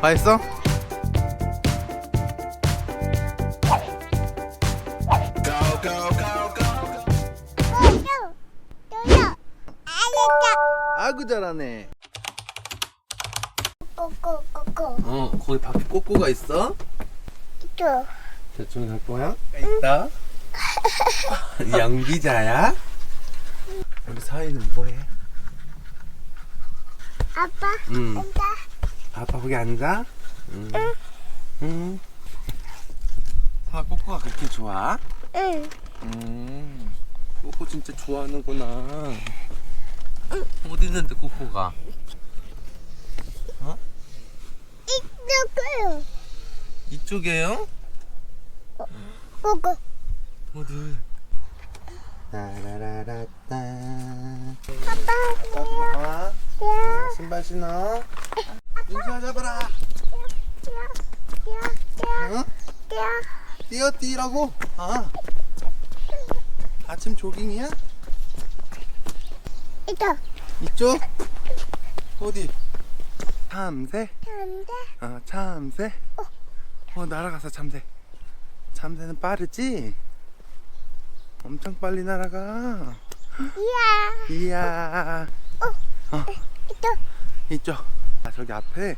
맛있어? 아구 잘하네. 어, 거기 밖에 꼬꼬가 있어? 저쪽에 갈 거야? 있다. 양비자야? 여기 사이는 뭐해? 아빠, 응. 앉 아. 아빠 거기 앉아? 응. 응. 아, 꼬꼬가 그렇게 좋아? 응. 음. 꼬꼬 진짜 좋아하는구나. 어디 있는데 꼬꼬가? 이쪽으로. 이쪽이에요? 고고. 어디? 따라라라따. 아빠, 아, 야, 신발 신어. 인사 잡아라. 야. 뛰어 뛰라고? 아. 아침 조깅이야? 이쪽. 이쪽? 어디? 참새? 안돼. 아 참새? 어 날아가서 참새. 참새는 빠르지? 엄청 빨리 날아가. 이야. 이야. 이쪽. 이쪽. 아 저기 앞에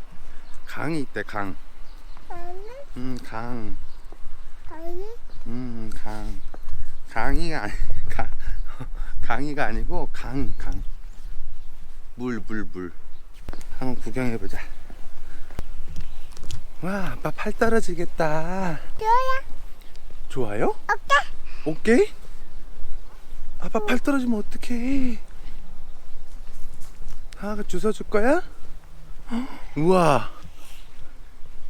강이 있대 강. 음 강. 음, 강. 강이가 아니, 강. 강이가 아니고 강, 강. 물, 물, 물. 한번 구경해 보자. 와, 아빠 팔 떨어지겠다. 좋아야. 좋아요? 오케이. 오케이? 아빠 팔 떨어지면 어떡해. 아가 주워 줄 거야? 헉, 우와.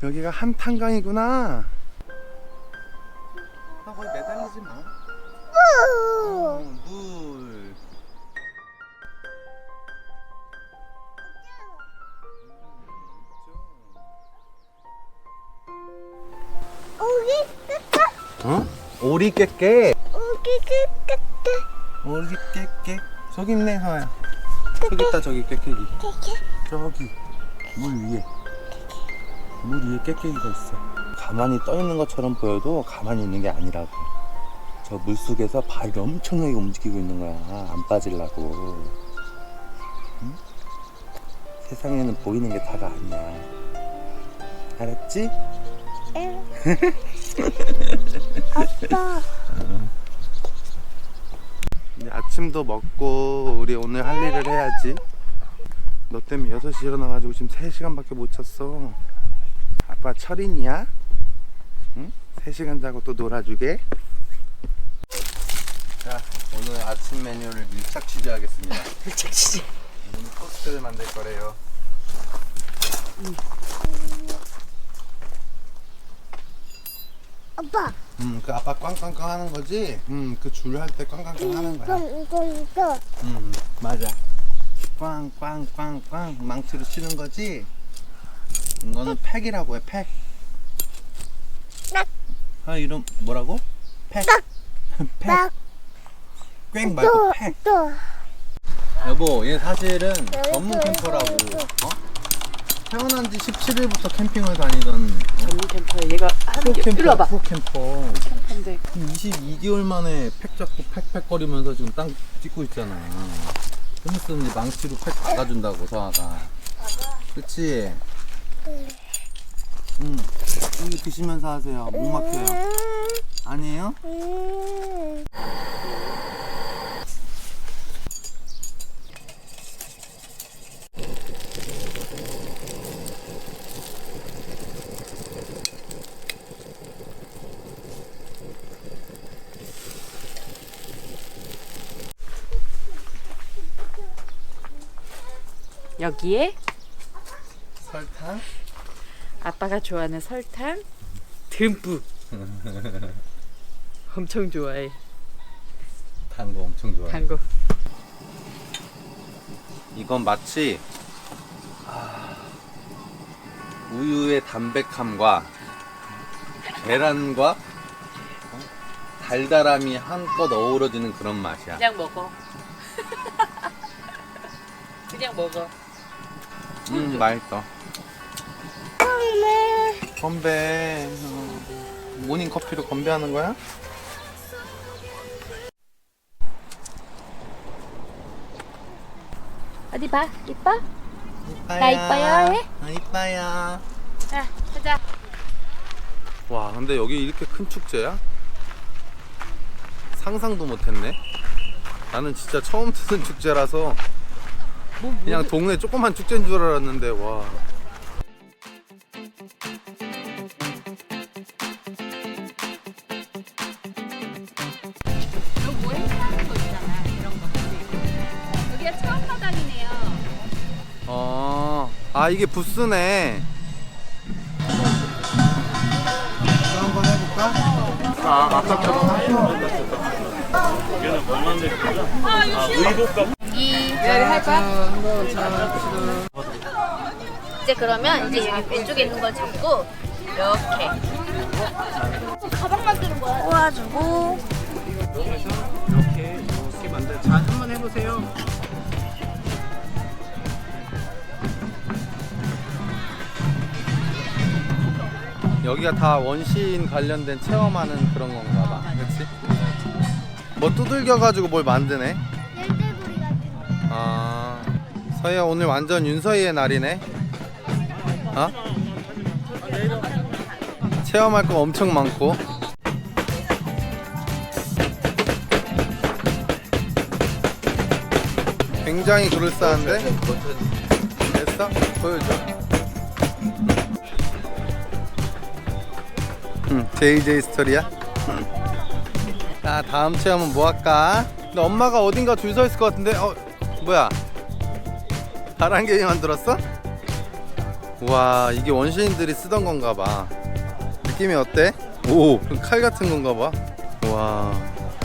여기가 한탄강이구나. 아, 거기 매달리지 마. 우. 어, 물. 우리 끝에. 어? 오리 깨깨. 우리 끝에. 오리 깨깨. 저기 있네, 하야. 저기 있다, 저기 깨깨기. 저기 물 위에. 물 위에 깨깨기가 있어. 가만히 떠 있는 것처럼 보여도 가만히 있는 게 아니라고. 저 물 속에서 발이 엄청나게 움직이고 있는 거야. 안 빠지려고. 응? 세상에는 보이는 게 다가 아니야. 알았지? 응. 아빠. 아침도 먹고 우리 오늘 할 일을 해야지. 너 때문에 6시 일어나가지고 지금 3시간밖에 못 잤어. 아빠 철인이야? 응? 3시간 자고 또 놀아주게. 자, 오늘 아침 메뉴를 밀착 취재하겠습니다. 밀착 치지. 오늘 토스트를 만들 거래요. 아빠. 음, 그 아빠 꽝꽝꽝 하는 거지? 음, 그 줄 할 때 꽝꽝꽝 하는 거야. 이거 이거 이거. 음, 맞아. 꽝꽝꽝꽝 망치로 치는 거지. 이거는 팩이라고 해. 팩. 딱. 아 이름 뭐라고? 팩. 딱. 팩. 딱. 꽝 말고 또. 팩. 또. 여보, 얘 사실은 네, 전문 네, 캠퍼라고. 어? 태어난 지 17일부터 캠핑을 다니던 전문 캠퍼 얘가 하는 게 일로 와봐. 프로캠퍼. 근데 22개월 만에 팩 잡고 팩팩거리면서 지금 땅 찍고 있잖아. 좀 있으면 이제 망치로 팩 박아준다고 서아가. 그치? 응. 이거 드시면서 하세요. 목 막혀요. 아니에요? 여기에 설탕? 아빠가 좋아하는 설탕 듬뿍. 엄청 좋아해. 단 거 엄청 좋아해. 단 거. 이건 마치 아, 우유의 담백함과 계란과 어? 달달함이 한껏 어우러지는 그런 맛이야. 그냥 먹어. 그냥 먹어. 음, 맛있어. 건배. 어, 모닝 커피로 건배하는 거야? 어디 봐. 이뻐? 이뻐요. 나 이뻐요, 해? 아, 이뻐요. 자, 가자. 와, 근데 여기 이렇게 큰 축제야? 상상도 못했네. 나는 진짜 처음 듣는 축제라서 뭐, 그냥 동네 조그만 축제인 줄 알았는데 와. 뭐 행사하는 거 있잖아. 이런 거. 여기가 체험마당이네요. 어, 아 이게 부스네. 한번 해볼까? 아, 아까처럼. 이 할 거야? 이제 그러면 이제 여기 왼쪽에 있는 걸 잡고 이렇게 가방 만드는 거야. 꼬아주고 이렇게 이렇게 만들. 자, 한번 해보세요. 여기가 다 원시인 관련된 체험하는 그런 건가 봐. 그렇지? 뭐 두들겨가지고 뭘 만드네. 아, 서희야 오늘 완전 윤서희의 날이네. 어? 체험할 거 엄청 많고. 굉장히 그럴싸한데? 됐어? 보여줘. 응, JJ 스토리야? 자, 다음 체험은 뭐 할까? 근데 엄마가 어딘가 줄 서 있을 것 같은데, 어, 뭐야? 바람개비 만들었어? 와, 이게 원시인들이 쓰던 건가 봐. 느낌이 어때? 오, 칼 같은 건가 봐. 와,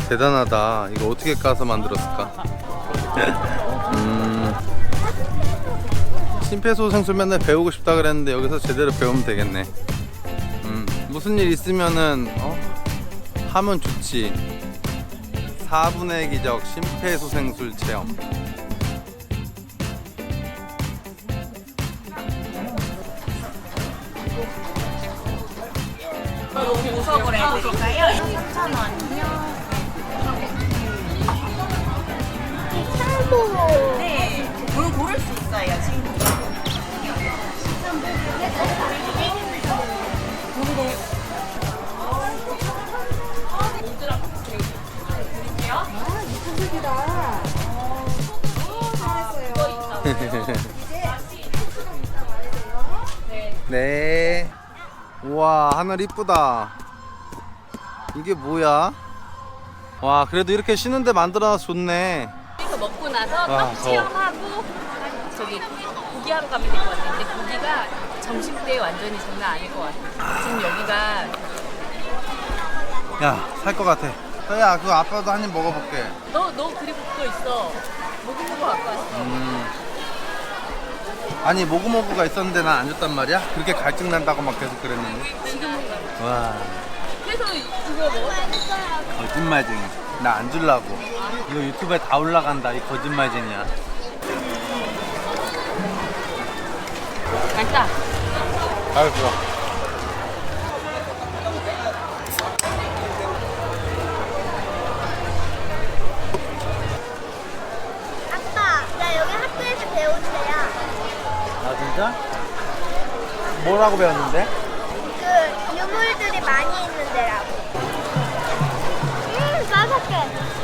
대단하다. 이거 어떻게 까서 만들었을까? 음. 심폐소생술 맨날 배우고 싶다 그랬는데 여기서 제대로 배우면 되겠네. 음, 무슨 일 있으면은 어? 하면 좋지. 4분의 기적 심폐소생술 체험. 보석을 해드릴까요? 살고. 네. 뭘 고를 수 있어요, 지금. 네. 우와, 하늘 이쁘다. 이게 뭐야? 와, 그래도 이렇게 쉬는데 만들어놔서 좋네. 여기서 먹고 나서 아, 떡 더워. 체험하고 저기 고기하러 가면 될 것 같아요. 근데 고기가 점심 때 완전히 장난 아닐 것 같아요. 지금 여기가 야, 살 것 같아. 야, 그거 아빠도 한 입 먹어볼게. 너 너 그리고 그거 있어. 모구모구 갖고 왔어. 음. 아니, 모구모구가 있었는데 난 안 줬단 말이야? 그렇게 갈증 난다고 막 계속 그랬는데. 지금은 와, 그래서 그거 뭐 거짓말쟁이. 나 안 줄라고. 이거 유튜브에 다 올라간다. 이 거짓말쟁이야. 맛있다. 아유, 좋아. 아빠, 나 여기 학교에서 배운 데야. 아, 진짜? 뭐라고 배웠는데? 그 유물들이 많이 있는 데라고. 음, 까삭해.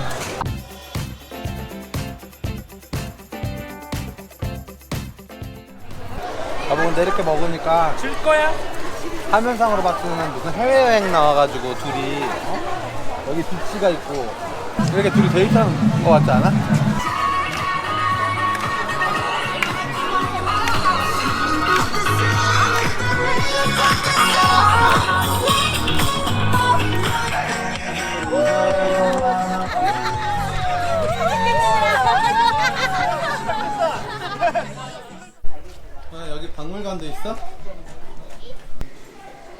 여보 근데 이렇게 먹으니까 줄 거야? 화면상으로 봤을 때는 무슨 해외여행 나와가지고 둘이 어? 여기 비치가 있고 이렇게 둘이 데이트하는 거 같지 않아? 아, 박물관도 있어?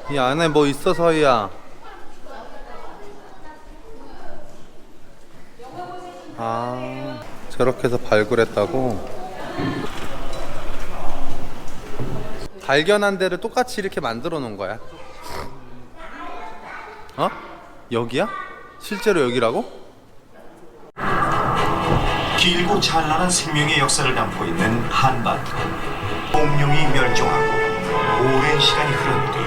이 안에 뭐 있어 서희야 아 저렇게 해서 발굴했다고 발견한 데를 똑같이 이렇게 만들어 놓은 거야. 어? 여기야? 실제로 여기라고? 길고 찬란한 생명의 역사를 담고 있는 한반도. 공룡이 멸종하고 오랜 시간이 흐른 뒤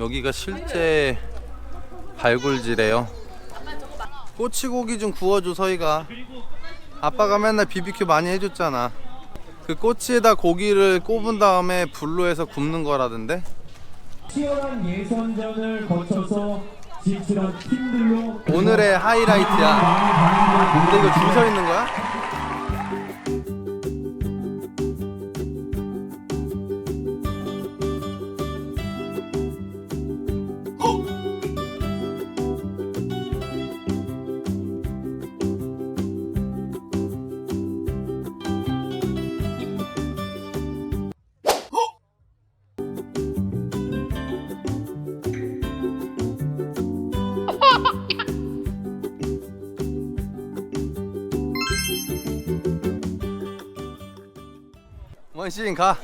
여기가 실제 발굴지래요. 꼬치고기 좀 구워줘 서희가. 아빠가 맨날 비비큐 많이 해줬잖아. 그 꼬치에다 고기를 꼽은 다음에 불로 해서 굽는 거라던데. 치열한 예선전을 거쳐서 오늘의 하이라이트야. 근데 이거 줄 서 있는 거야? 원시인 가.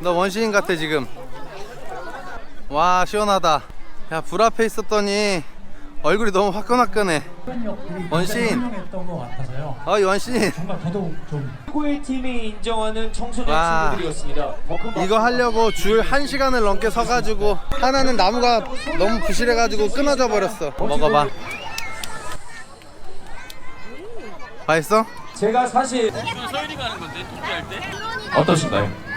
너 원시인 같아 지금. 와 시원하다. 야 불 앞에 있었더니 얼굴이 너무 화끈화끈해. 원시인. 했던 것 같아서요. 어이 원시인. 정말 더더욱 좀 최고의 팀이 인정하는 청소년 와. 친구들이었습니다. 더큰 이거 하려고 줄 한 시간을 넘게 서가지고 하나는 나무가 너무 부실해가지고 끊어져 버렸어. 먹어봐. 맛있어? 제가 사실 어떠신가요?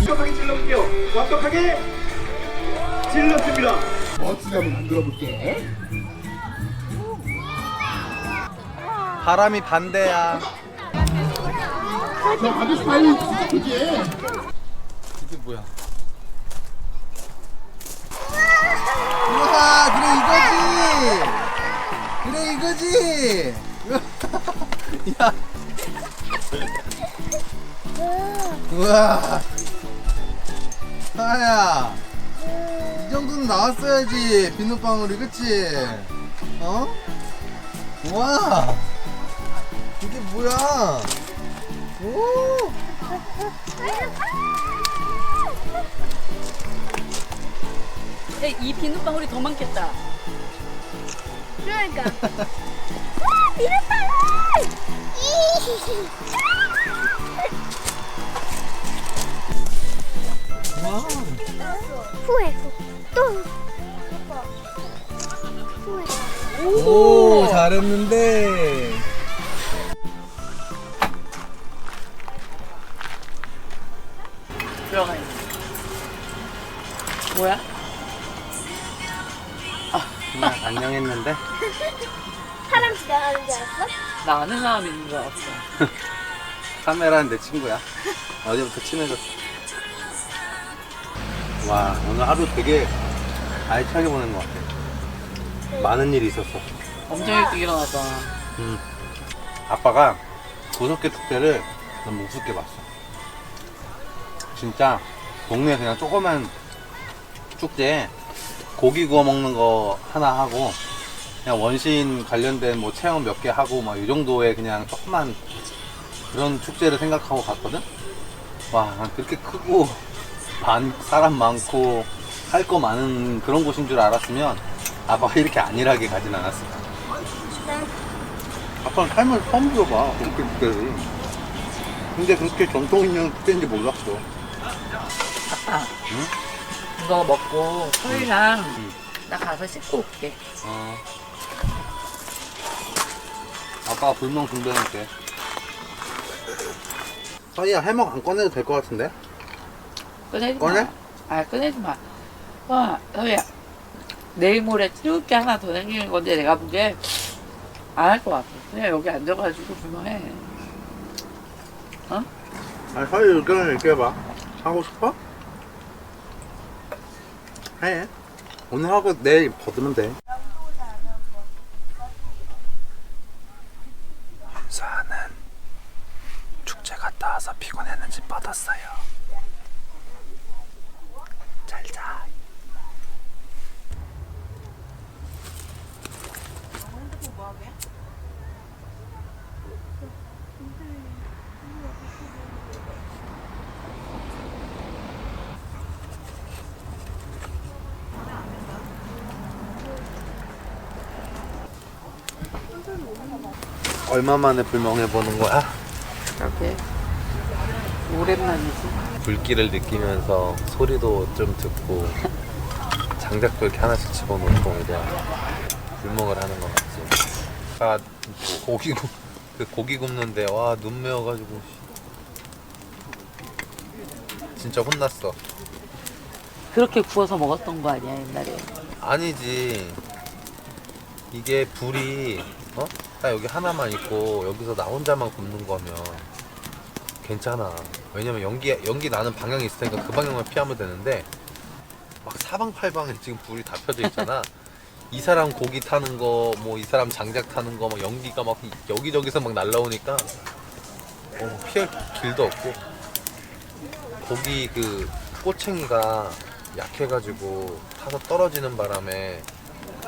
완벽하게 찔러볼게요. 완벽하게 찔렀습니다. 바람이 반대야. 이게 뭐야? 우와, 그래 이거지. 그래 이거지. 야. 우와. 하야. 이 정도는 나왔어야지 비눗방울이 그치? 어? 우와. 이게 뭐야? 오! 야, 이 비눗방울이 더 많겠다. 그러니까. 와, 비눗방울! 와. 후회, 또. 후회. 오, 잘했는데. 들어가 있네. 뭐야? 그냥 안녕했는데. 사람 지나가는 줄 알았어? 나 아는 사람 있는 줄 알았어. 카메라는 내 친구야. 어제부터 친해졌어. 와, 오늘 하루 되게 알차게 보낸 것 같아. 많은 일이 있었어. 엄청 일찍 일어났잖아. 음. 아빠가 고속계 축제를 너무 우습게 봤어. 진짜 동네 그냥 조그만 축제에 고기 구워 먹는 거 하나 하고 그냥 원시인 관련된 뭐 체험 몇 개 하고 막 이 정도의 그냥 조그만 그런 축제를 생각하고 갔거든. 와 그렇게 크고 반 사람 많고 할 거 많은 그런 곳인 줄 알았으면 아빠가 이렇게 안일하게 가진 않았을 거야. 아빠는 삶을 처음 들어봐 그렇게 축제를 근데 그렇게 전통 있는 축제인지 몰랐어 아빠. 이거 먹고 소희랑 나 가서 씻고 올게. 어. 아빠가 불멍 준비해놓을게 서희야 해먹 안 꺼내도 될 것 같은데? 꺼내지 꺼내? 마. 아, 꺼내지 마. 와, 소희야. 내일 모레 찍을 게 하나 더 생기는 건데 내가 보기에 안할 것 같아. 그냥 여기 앉아가지고 그만 해. 아니 하이 의견을 얘기해봐 하고 싶어? 해 오늘 하고 내일 벗으면 돼 수아는 축제 갔다 와서 피곤했는지 뻗었어요 잘자 얼마 만에 불멍해 보는 거야? 이렇게 오랜만이지. 불길을 느끼면서 소리도 좀 듣고 장작도 이렇게 하나씩 집어넣고 이래야 불멍을 하는 거 같지. 아 고기 굽, 그 고기 굽는데 와 눈 매워가지고 진짜 혼났어. 그렇게 구워서 먹었던 거 아니야 옛날에. 아니지. 이게 불이 어? 딱 여기 하나만 있고 여기서 나 혼자만 굽는 거면 괜찮아. 왜냐면 연기 연기 나는 방향이 있을 테니까 그 방향만 피하면 되는데 막 사방팔방에 지금 불이 다 펴져 있잖아. 이 사람 고기 타는 거, 뭐 이 사람 장작 타는 거, 막 연기가 막 여기저기서 막 날라오니까 어, 피할 길도 없고 고기 그 꼬챙이가 약해가지고 타서 떨어지는 바람에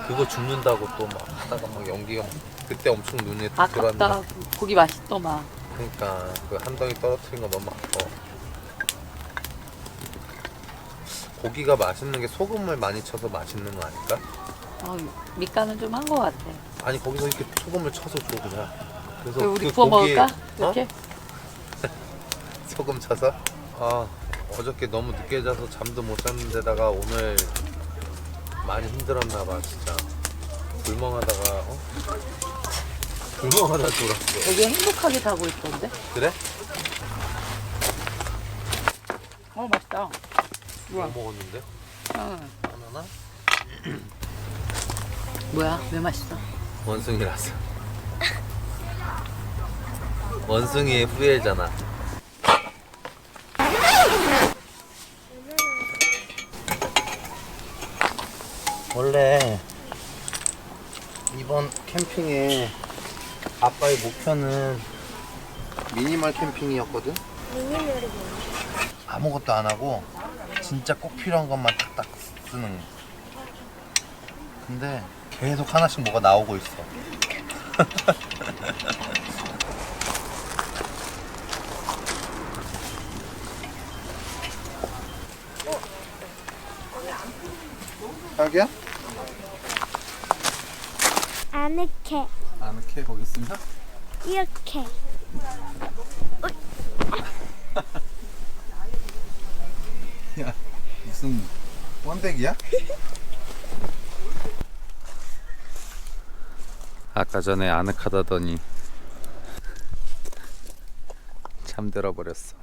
그거 죽는다고 또 막 하다가 막 연기가 막 그때 엄청 눈에 들어왔는데 아깝다. 고기 맛있더만. 그러니까 그 한 덩이 떨어뜨린 거 너무 아까워 고기가 맛있는 게 소금을 많이 쳐서 맛있는 거 아닐까? 어, 밑간은 좀 한 거 같아. 아니 거기서 이렇게 소금을 쳐서 줘 그냥 그래서 우리 그 구워 고기에- 먹을까? 어? 이렇게? 소금 쳐서? 아 어저께 너무 늦게 자서 잠도 못 잤는데다가 오늘 많이 힘들었나 봐 진짜 불멍하다가 어? 불멍하다 졸았어 여기 행복하게 타고 있던데? 그래? 어 맛있다. 뭐 먹었는데? 응. 바나나? 뭐야? 왜 맛있어? 원숭이라서 원숭이의 후예잖아 원래 이번 캠핑에 아빠의 목표는 미니멀 캠핑이었거든 미니멀이 뭐야? 아무것도 안 하고 진짜 꼭 필요한 것만 딱딱 쓰는 거. 근데 계속 하나씩 뭐가 나오고 있어 자기야? 아늑해. 아늑해 거기 있으면? 이렇게. 야 무슨 번데기야? 아까 전에 아늑하다더니 잠들어 버렸어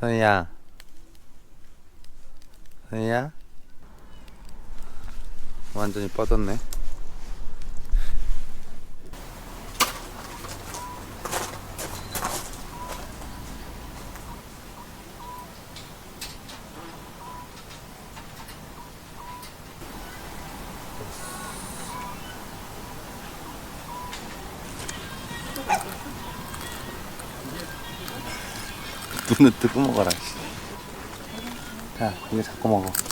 선이야 선이야 완전히 뻗었네 눈을 뜨고 먹어라. 씨. 자, 이거 잡고 먹어.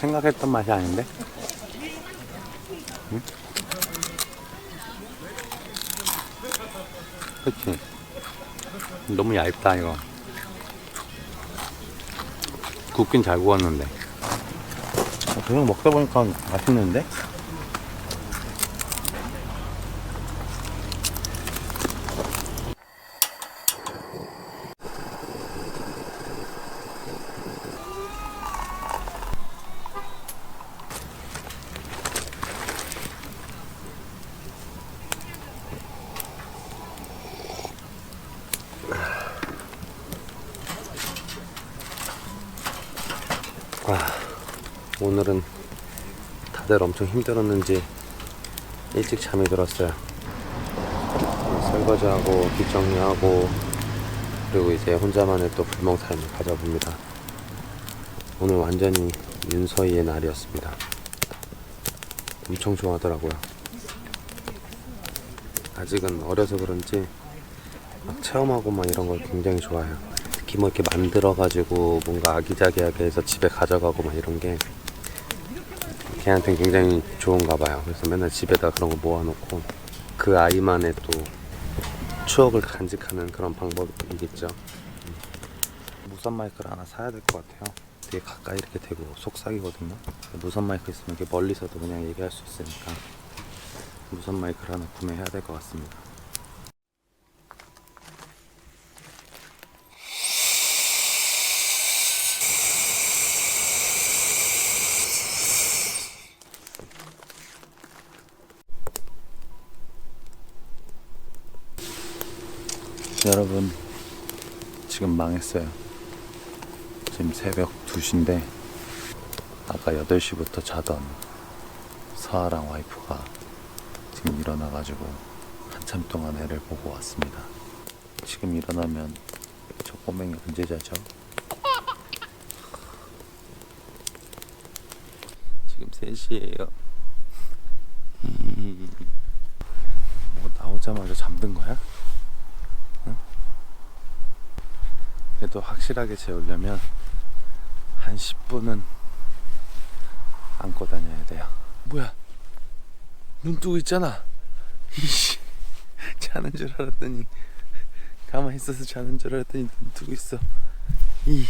생각했던 맛이 아닌데? 응? 그치? 너무 얇다, 이거. 굽긴 잘 구웠는데. 어, 그냥 먹다 보니까 맛있는데? 오늘은 다들 엄청 힘들었는지 일찍 잠이 들었어요. 설거지하고 뒷정리하고 그리고 이제 혼자만의 또 불멍 타임을 가져봅니다. 오늘 완전히 윤서희의 날이었습니다. 엄청 좋아하더라고요. 아직은 어려서 그런지 막 체험하고 막 이런 걸 굉장히 좋아해요. 특히 뭐 이렇게 만들어가지고 뭔가 아기자기하게 해서 집에 가져가고 막 이런 게 걔한테는 굉장히 좋은가 봐요. 그래서 맨날 집에다 그런 거 모아놓고 그 아이만의 또 추억을 간직하는 그런 방법이겠죠. 음. 무선 마이크를 하나 사야 될 것 같아요. 되게 가까이 이렇게 대고 속삭이거든요. 무선 마이크 있으면 이렇게 멀리서도 그냥 얘기할 수 있으니까 무선 마이크를 하나 구매해야 될 것 같습니다. 여러분 지금 망했어요 지금 새벽 2시인데 아까 8시부터 자던 서아랑 와이프가 지금 일어나가지고 한참 동안 애를 보고 왔습니다 지금 일어나면 저 꼬맹이 언제 자죠? 지금 3시에요 뭐 나오자마자 잠든 거야? 그래도 확실하게 재우려면 한 10분은 안고 다녀야 돼요. 뭐야? 눈 뜨고 있잖아. 이씨, 자는 줄 알았더니 가만히 있어서 자는 줄 알았더니 눈 뜨고 있어. 이.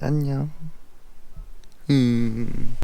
안녕. 음.